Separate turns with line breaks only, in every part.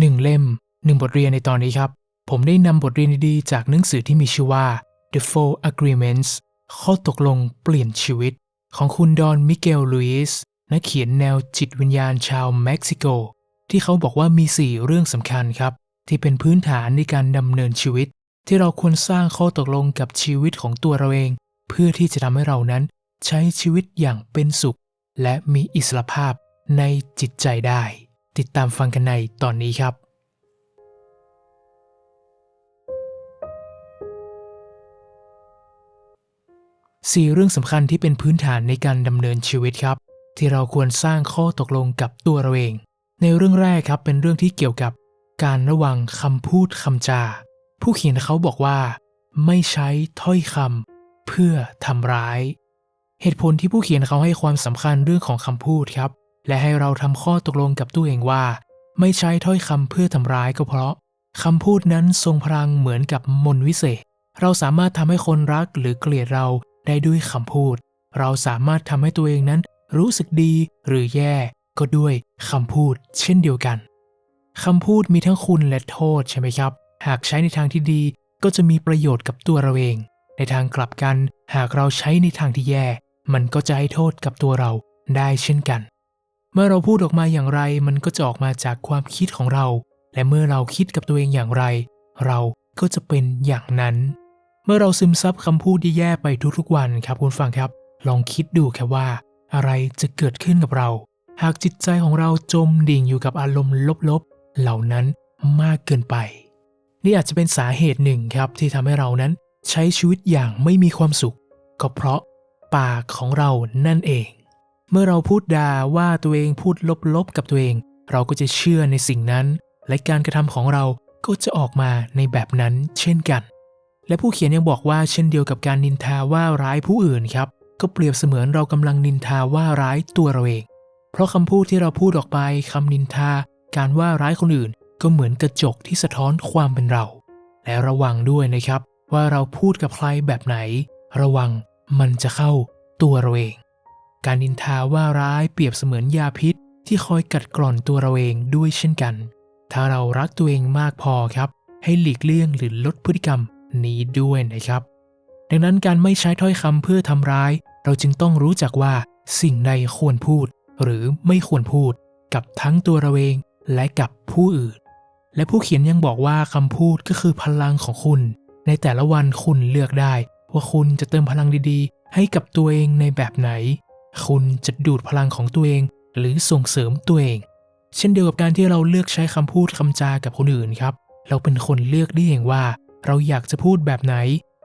หนึ่งเล่มหนึ่งบทเรียนในตอนนี้ครับ ผมได้นำบทเรียนดีๆจากหนังสือที่มีชื่อว่า The Four Agreements ข้อตกลงเปลี่ยนชีวิต ของคุณดอนมิเกลลุยสนักเขียนแนวจิตวิญญาณชาวเม็กซิโก ที่เขาบอกว่ามี 4 เรื่องสำคัญครับ ที่เป็นพื้นฐานในการดำเนินชีวิต ที่เราควรสร้างข้อตกลงกับชีวิตของตัวเราเอง เพื่อที่จะทำให้เรานั้น ใช้ชีวิตอย่างเป็นสุข และมีอิสรภาพในจิตใจได้ ติดตามฟังกันในตอนนี้ครับ สี่เรื่องสำคัญที่เป็นพื้นฐานในการดำเนินชีวิตครับ ที่เราควรสร้างข้อตกลงกับตัวเราเอง ในเรื่องแรกครับเป็นเรื่องที่เกี่ยวกับการระวังคำพูดคำจา ผู้เขียนเขาบอกว่า ไม่ใช้ถ้อยคำเพื่อทำร้าย เหตุผลที่ผู้เขียนเขาให้ความสำคัญเรื่องของคำพูดครับ และให้เราทำข้อตกลงกับตัวเองว่า ไม่ใช้ถ้อยคำเพื่อทำร้ายก็เพราะคำพูดนั้นทรงพลังเหมือนกับมนต์วิเศษ เราสามารถทำให้คนรักหรือเกลียดเราได้ด้วยคำพูด เราสามารถทำให้ตัวเองนั้นรู้สึกดีหรือแย่ ก็ด้วยคำพูดเช่นเดียวกันคำพูดมีทั้งคุณและโทษใช่ไหมครับ หากใช้ในทางที่ดีก็จะมีประโยชน์กับตัวเราเอง ในทางกลับกัน หากเราใช้ในทางที่แย่ มันก็จะให้โทษกับตัวเราได้เช่นกัน เมื่อเราพูดออกมาอย่างไร มันก็จะออกมาจากความคิดของเรา และเมื่อเราคิดกับตัวเองอย่างไร เราก็จะเป็นอย่างนั้น เมื่อเราซึมซับคำพูดแย่ๆไปทุกๆวันครับคุณฟังครับ ลองคิดดูแค่ว่า อะไรจะเกิดขึ้นกับเรา หากจิตใจของเราจมดิ่งอยู่กับอารมณ์ลบๆ เหล่านั้นมากเกินไป นี่อาจจะเป็นสาเหตุหนึ่งครับที่ทำให้เรานั้นใช้ชีวิตอย่างไม่มีความสุข ก็เพราะปากของเรานั่นเอง เมื่อเราพูดด่าว่าตัวเองพูดลบๆกับตัวเอง เราก็จะเชื่อในสิ่งนั้น และการกระทำของเราก็จะออกมาในแบบนั้นเช่นกัน และผู้เขียนยังบอกว่าเช่นเดียวกับการนินทาว่าร้ายผู้อื่นครับ ก็เปรียบเสมือนเรากำลังนินทาว่าร้ายตัวเราเอง เพราะคำพูดที่เราพูดออกไปคำนินทา การว่าร้ายคนอื่น ก็เหมือนกระจกที่สะท้อนความเป็นเรา และระวังด้วยนะครับ ว่าเราพูดกับใครแบบไหน ระวังมันจะเข้าตัวเราเอง การนินทาว่าร้ายเปรียบเสมือนยาพิษ ที่คอยกัดกร่อนตัวเราเองด้วยเช่นกัน ถ้าเรารักตัวเองมากพอครับ ให้หลีกเลี่ยงหรือลดพฤติกรรมนี้ด้วยนะครับ ดังนั้นการไม่ใช้ถ้อยคำเพื่อทำร้าย เราจึงต้องรู้จักว่าสิ่งใดควรพูด หรือไม่ควรพูด กับทั้งตัวเราเองและกับผู้อื่น และผู้เขียนยังบอกว่าคำพูดก็คือพลังของคุณ ในแต่ละวันคุณเลือกได้ ว่าคุณจะเติมพลังดีๆ ให้กับตัวเองในแบบไหน คุณจะดูดพลังของตัวเอง หรือส่งเสริมตัวเอง เช่นเดียวกับการที่เราเลือกใช้คำพูดคำจากับคนอื่นครับ เราเป็นคนเลือกได้เองว่า เราอยากจะพูดแบบไหน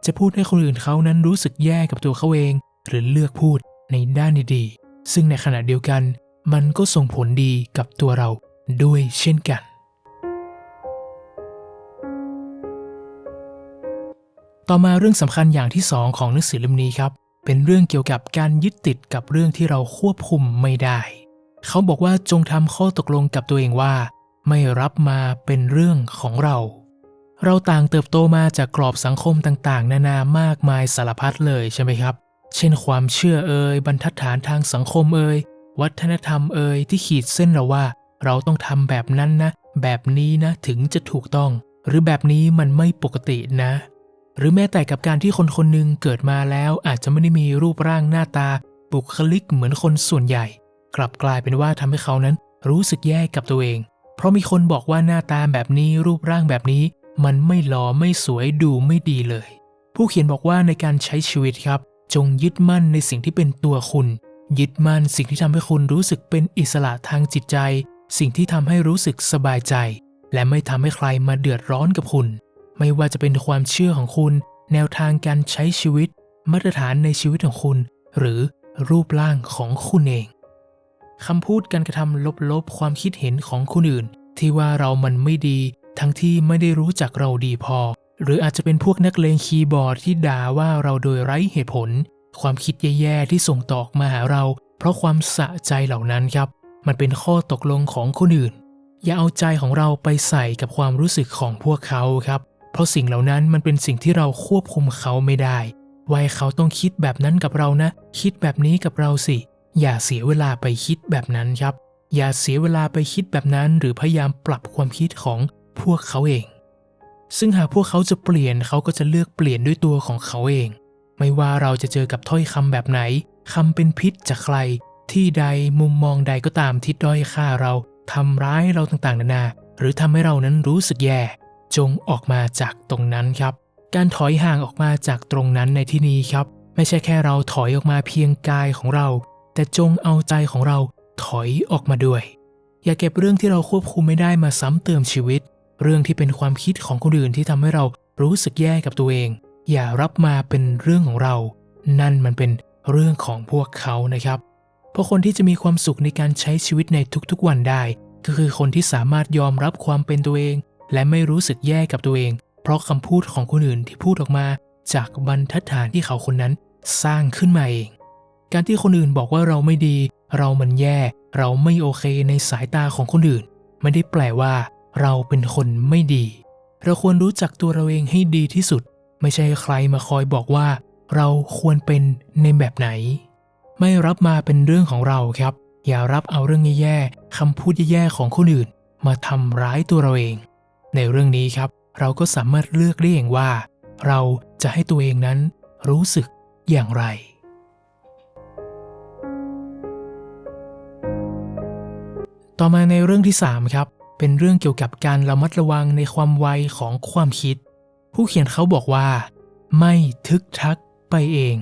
จะพูดให้คนอื่นเขานั้นรู้สึกแย่กับตัวเขาเอง หรือเลือกพูดในด้านดีๆ ซึ่งในขณะเดียวกัน มันก็ส่งผลดีกับตัวเราด้วยเช่นกัน ต่อมาเรื่องสำคัญอย่างที่สองของหนังสือเล่มนี้ครับ เป็นเรื่องเกี่ยวกับการยึดติดกับเรื่องที่เราควบคุมไม่ได้ เขาบอกว่าจงทำข้อตกลงกับตัวเองว่า ไม่รับมาเป็นเรื่องของเรา เราต่างเติบโตมาจากกรอบสังคมต่างๆ นานามากมายสารพัดเลยใช่ไหมครับ เช่นความเชื่อเอ่ยบรรทัดฐานทางสังคมเอ่ยวัฒนธรรมเอ่ยที่ขีดเส้นเราว่า เราต้องทำแบบนั้นนะ แบบนี้นะถึงจะถูกต้อง หรือแบบนี้มันไม่ปกตินะ หรือแม้แต่กับการที่คนคนหนึ่งเกิดมาแล้วอาจจะไม่ได้มีรูปร่างหน้าตา บุคลิกเหมือนคนส่วนใหญ่ กลับกลายเป็นว่าทำให้เขานั้นรู้สึกแย่กับตัวเอง เพราะมีคนบอกว่าหน้าตาแบบนี้รูปร่างแบบนี้ มันไม่หล่อไม่สวยดูไม่ดีเลย ผู้เขียนบอกว่าในการใช้ชีวิตครับ จงยึดมั่นในสิ่งที่เป็นตัวคุณ ยึดมั่นสิ่งที่ทำให้คุณรู้สึกเป็นอิสระทางจิตใจ สิ่งที่ทำให้รู้สึกสบายใจ และไม่ทำให้ใครมาเดือดร้อนกับคุณ ไม่ว่าจะเป็นความเชื่อของคุณ แนวทางการใช้ชีวิต มาตรฐานในชีวิตของคุณ หรือรูปร่างของคุณเองคำพูดการกระทำลบๆ ความคิดเห็นของคนอื่น ที่ว่าเรามันไม่ดี ทั้งที่ไม่ได้รู้จักเราดีพอ หรืออาจจะเป็นพวกนักเลงคีย์บอร์ดที่ด่าว่าเราโดยไร้เหตุผล ความคิดแย่ๆที่ส่งต่อกมาหาเรา เพราะความสะใจเหล่านั้นครับ มันเป็นข้อตกลงของคนอื่น อย่าเอาใจของเราไปใส่กับความรู้สึกของพวกเขาครับ เพราะสิ่งเหล่านั้นมันเป็นสิ่งที่เราควบคุมเขาไม่ได้ว่าเขาต้องคิดแบบนั้นกับเรานะ คิดแบบนี้กับเราสิ อย่าเสียเวลาไปคิดแบบนั้นครับ อย่าเสียเวลาไปคิดแบบนั้น หรือพยายามปรับความคิดของพวกเขาเอง ซึ่งหากพวกเขาจะเปลี่ยนเขาก็จะเลือกเปลี่ยนด้วยตัวของเขาเอง ไม่ว่าเราจะเจอกับถ้อยคำแบบไหนคำเป็นพิษจากใคร ที่ใดมุมมองใดก็ตามที่ด้อยค่าเราทำร้ายเราต่างๆ นานา หรือทำให้เรานั้นรู้สึกแย่ จงออกมาจากตรงนั้นครับ การถอยห่างออกมาจากตรงนั้นในที่นี้ครับ ไม่ใช่แค่เราถอยออกมาเพียงกายของเรา แต่จงเอาใจของเราถอยออกมาด้วย อย่าเก็บเรื่องที่เราควบคุมไม่ได้มาซ้ำเติมชีวิต เรื่องที่เป็นความคิดของคนอื่นที่ทำให้เรารู้สึกแย่กับตัวเอง อย่ารับมาเป็นเรื่องของเรา นั่นมันเป็นเรื่องของพวกเขานะครับ เพราะคนที่จะมีความสุขในการใช้ชีวิตในทุกๆวันได้ ก็คือคนที่สามารถยอมรับความเป็นตัวเอง และไม่รู้สึกแย่กับตัวเอง เพราะคำพูดของคนอื่นที่พูดออกมา จากบรรทัดฐานที่เขาคนนั้นสร้างขึ้นมาเอง การที่คนอื่นบอกว่าเราไม่ดี เรามันแย่ เราไม่โอเคในสายตาของคนอื่น ไม่ได้แปลว่า เราเป็นคนไม่ดี เราควรรู้จักตัวเราเองให้ดีที่สุด ไม่ใช่ใครมาคอยบอกว่า เราควรเป็นในแบบไหน ไม่รับมาเป็นเรื่องของเราครับ อย่ารับเอาเรื่องแย่ๆคำพูดแย่ๆของคนอื่น มาทำร้ายตัวเราเอง ในเรื่องนี้ครับ เราก็สามารถเลือกได้เองว่า เราจะให้ตัวเองนั้นรู้สึกอย่างไร ต่อมาในเรื่องที่ 3 ครับ เป็นเรื่องเกี่ยวกับการระมัดระวังในความไวของความคิด ผู้เขียนเขาบอกว่า ไม่ทึกทักไปเอง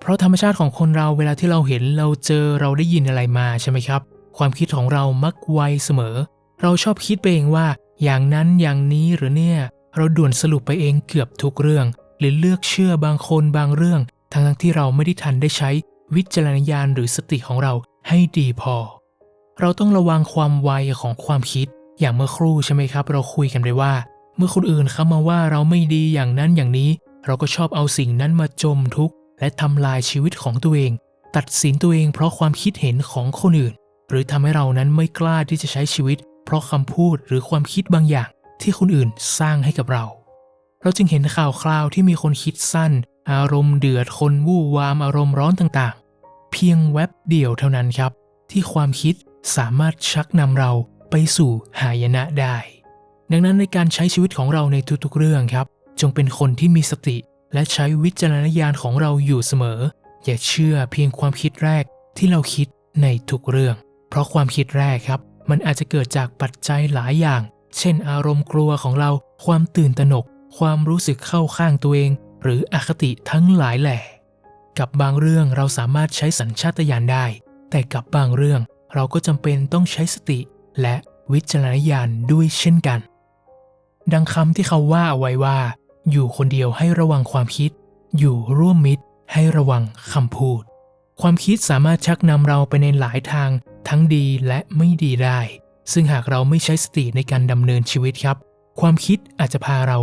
เพราะธรรมชาติของคนเราเวลาที่เราเห็นเราเจอเราได้ยินอะไรมาใช่ไหมครับ ความคิดของเรามักไวเสมอ เราชอบคิดไปเองว่า อย่างนั้นอย่างนี้หรือเนี่ย เราด่วนสรุปไปเองเกือบทุกเรื่อง หรือเลือกเชื่อบางคนบางเรื่อง ทั้งที่เราไม่ได้ทันได้ใช้วิจารณญาณหรือสติของเราให้ดีพอ เราต้องระวังความไวของความคิด อย่างเมื่อครู่ใช่ไหมครับ เราคุยกันไปว่า เมื่อคนอื่นเข้ามาว่าเราไม่ดีอย่างนั้นอย่างนี้ เราก็ชอบเอาสิ่งนั้นมาจมทุกข์และทำลายชีวิตของตัวเอง ตัดสินตัวเองเพราะความคิดเห็นของคนอื่น หรือทำให้เรานั้นไม่กล้าที่จะใช้ชีวิต เพราะคำพูดหรือความคิดบางอย่างที่คนอื่นสร้างให้กับเรา เราจึงเห็นข่าวคราวที่มีคนคิดสั้น อารมณ์เดือดคนวู่วามอารมณ์ร้อนต่างๆ เพียงแวบเดียวเท่านั้นครับ ที่ความคิดสามารถชักนำเราไปสู่หายนะได้ ดังนั้นในการใช้ชีวิตของเราในทุกๆเรื่องครับ จงเป็นคนที่มีสติ และใช้วิจารณญาณของเราอยู่เสมอ อย่าเชื่อเพียงความคิดแรกที่เราคิดในทุกเรื่อง เพราะความคิดแรกครับ มันอาจจะเกิดจากปัจจัยหลายอย่าง เช่น อารมณ์กลัวของเรา ความตื่นตระหนก ความรู้สึกเข้าข้างตัวเอง หรืออคติทั้งหลายแหล่ กับบางเรื่องเราสามารถใช้สัญชาตญาณได้ แต่กับบางเรื่องเราก็จำเป็นต้องใช้สติ และวิจารณญาณด้วยเช่นกัน ดังคำที่เขาว่าเอาไว้ว่า อยู่คนเดียวให้ระวังความคิด อยู่ร่วมมิตรให้ระวังคำพูด ความคิดสามารถชักนำเราไปในหลายทาง ทั้งดีและไม่ดีได้ ซึ่งหากเราไม่ใช้สติในการดำเนินชีวิตครับ ความคิดอาจจะพาเรา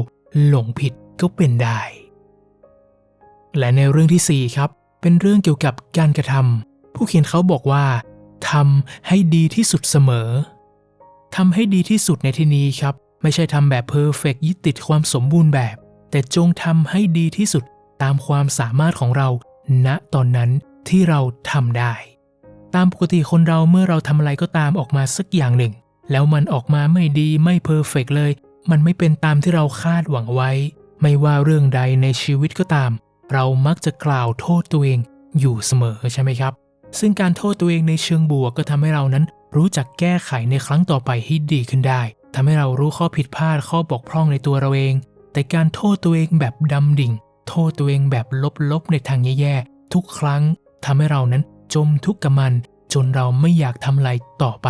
หลงผิดก็เป็นได้ และในเรื่องที่ 4 ครับ เป็นเรื่องเกี่ยวกับการกระทำผู้เขียนเขาบอกว่าทำให้ดีที่สุดเสมอทำให้ดีที่สุดในที่นี้ครับ ไม่ใช่ทำแบบเพอร์เฟกยึดติดความสมบูรณ์แบบ แต่จงทำให้ดีที่สุดตามความสามารถของเราณตอนนั้นที่เราทำได้ ตามปกติคนเราเมื่อเราทำอะไรก็ตามออกมาสักอย่างหนึ่ง แล้วมันออกมาไม่ดีไม่เพอร์เฟกเลย มันไม่เป็นตามที่เราคาดหวังไว้ ไม่ว่าเรื่องใดในชีวิตก็ตาม เรามักจะกล่าวโทษตัวเองอยู่เสมอใช่ไหมครับ ซึ่งการโทษตัวเองในเชิงบวกก็ทำให้เรานั้น รู้จักแก้ไขในครั้งต่อไปให้ดีขึ้นได้ทำให้เรารู้ข้อผิดพลาดข้อบกพร่องในตัวเราเอง แต่การโทษตัวเองแบบดำดิ่ง โทษตัวเองแบบลบๆในทางแย่ๆทุกครั้งทำให้เรานั้น จมทุกข์กับมันจนเราไม่อยากทำอะไรต่อไป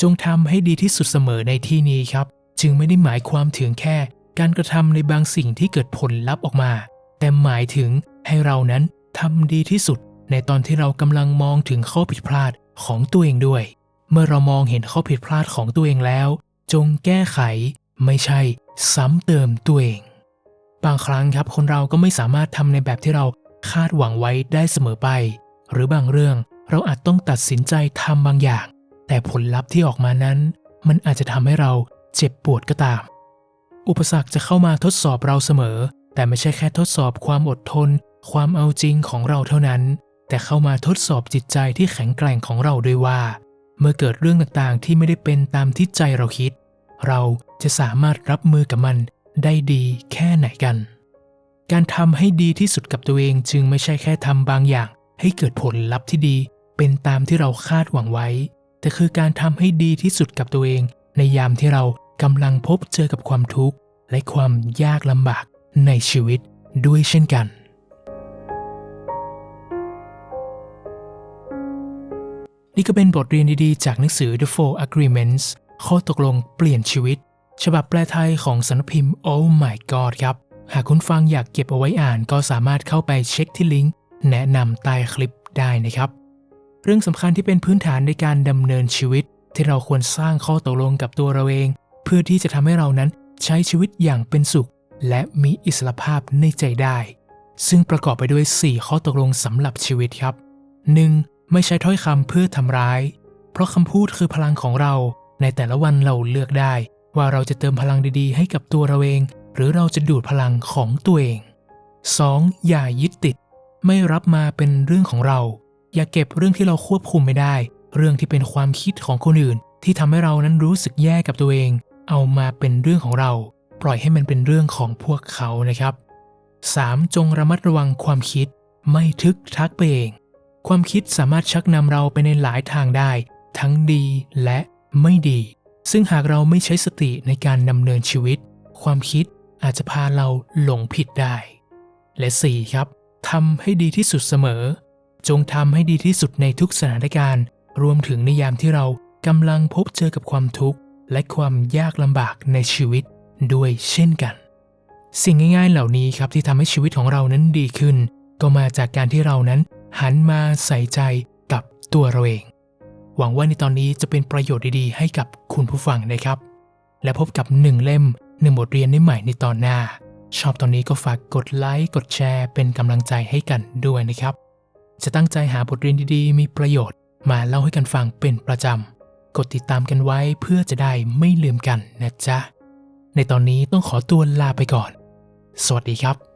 จงทำให้ดีที่สุดเสมอในที่นี้ครับ จึงไม่ได้หมายความถึงแค่ การกระทำในบางสิ่งที่เกิดผลลัพธ์ออกมา แต่หมายถึงให้เรานั้นทำดีที่สุด ในตอนที่เรากำลังมองถึงข้อผิดพลาดของตัวเองด้วย เมื่อเรามองเห็นข้อผิดพลาดของตัวเองแล้ว จงแก้ไข ไม่ใช่ ซ้ำเติมตัวเอง บางครั้งครับคนเราก็ไม่สามารถทำในแบบที่เราคาดหวังไว้ได้เสมอไป หรือบางเรื่องเราอาจต้องตัดสินใจทำบางอย่าง แต่ผลลัพธ์ที่ออกมานั้น มันอาจจะทำให้เราเจ็บปวดก็ตาม อุปสรรคจะเข้ามาทดสอบเราเสมอ แต่ไม่ใช่แค่ทดสอบความอดทน ความเอาจริงของเราเท่านั้น แต่เข้ามาทดสอบจิตใจที่แข็งแกร่งของเราด้วยว่า เมื่อเกิดเรื่องต่างๆที่ไม่ได้เป็นตามที่ใจเราคิด เราจะสามารถรับมือกับมันได้ดีแค่ไหนกัน การทำให้ดีที่สุดกับตัวเองจึงไม่ใช่แค่ทำบางอย่าง ให้เกิดผลลัพธ์ที่ดี เป็นตามที่เราคาดหวังไว้ แต่คือการทำให้ดีที่สุดกับตัวเอง ในยามที่เรากำลังพบเจอกับความทุกข์ และความยากลำบากในชีวิตด้วยเช่นกัน นี่ก็เป็นบทเรียนดีๆ จากหนังสือ The Four Agreements ข้อตกลงเปลี่ยนชีวิต ฉบับแปลไทยของสำนักพิมพ์ Oh My God ครับ หากคุณฟังอยากเก็บเอาไว้อ่านก็สามารถเข้าไปเช็คที่ลิงก์ แนะนำใต้คลิปได้นะครับ เรื่องสำคัญที่เป็นพื้นฐานในการดำเนินชีวิต ที่เราควรสร้างข้อตกลงกับตัวเราเอง เพื่อที่จะทำให้เรานั้นใช้ชีวิตอย่างเป็นสุข และมีอิสรภาพในใจได้ ซึ่งประกอบไปด้วย 4 ข้อตกลงสำหรับชีวิตครับ 1. ไม่ใช้ถ้อยคำเพื่อทำร้าย เพราะคำพูดคือพลังของเรา ในแต่ละวันเราเลือกได้ ว่าเราจะเติมพลังดีๆ ให้กับตัวเราเอง หรือเราจะดูดพลังของตัวเอง 2. อย่ายึดติด ไม่รับมาเป็นเรื่องของเรา อย่าเก็บเรื่องที่เราควบคุมไม่ได้ เรื่องที่เป็นความคิดของคนอื่น ที่ทำให้เรานั้นรู้สึกแย่กับตัวเอง เอามาเป็นเรื่องของเรา ปล่อยให้มันเป็นเรื่องของพวกเขานะครับ 3. จงระมัดระวังความคิด ไม่ทึกทักไปเอง ความคิดสามารถชักนำเราไปในหลายทางได้ ทั้งดีและไม่ดี ซึ่งหากเราไม่ใช้สติในการดำเนินชีวิต ความคิดอาจจะพาเราหลงผิดได้ และ 4. ครับ ทำให้ดีที่สุดเสมอ จงทำให้ดีที่สุดในทุกสถานการณ์ รวมถึงในยามที่เรากำลังพบเจอกับความทุกข์ และความยากลำบากในชีวิตด้วยเช่นกัน สิ่งง่ายๆเหล่านี้ครับที่ทำให้ชีวิตของเรานั้นดีขึ้น ก็มาจากการที่เรานั้น หันมาใส่ใจกับตัวเราเอง หวังว่าในตอนนี้จะเป็นประโยชน์ดีๆ ให้กับคุณผู้ฟังนะครับ และพบกับหนึ่งเล่มหนึ่งบทเรียนได้ใหม่ในตอนหน้า ชอบตอนนี้ก็ฝากกดไลค์กดแชร์เป็นกำลังใจให้กันด้วยนะครับ จะตั้งใจหาบทเรียนดีๆ มีประโยชน์ มาเล่าให้กันฟังเป็นประจำ กดติดตามกันไว้เพื่อจะได้ไม่ลืมกันนะจ๊ะ ในตอนนี้ต้องขอตัวลาไปก่อน สวัสดีครับ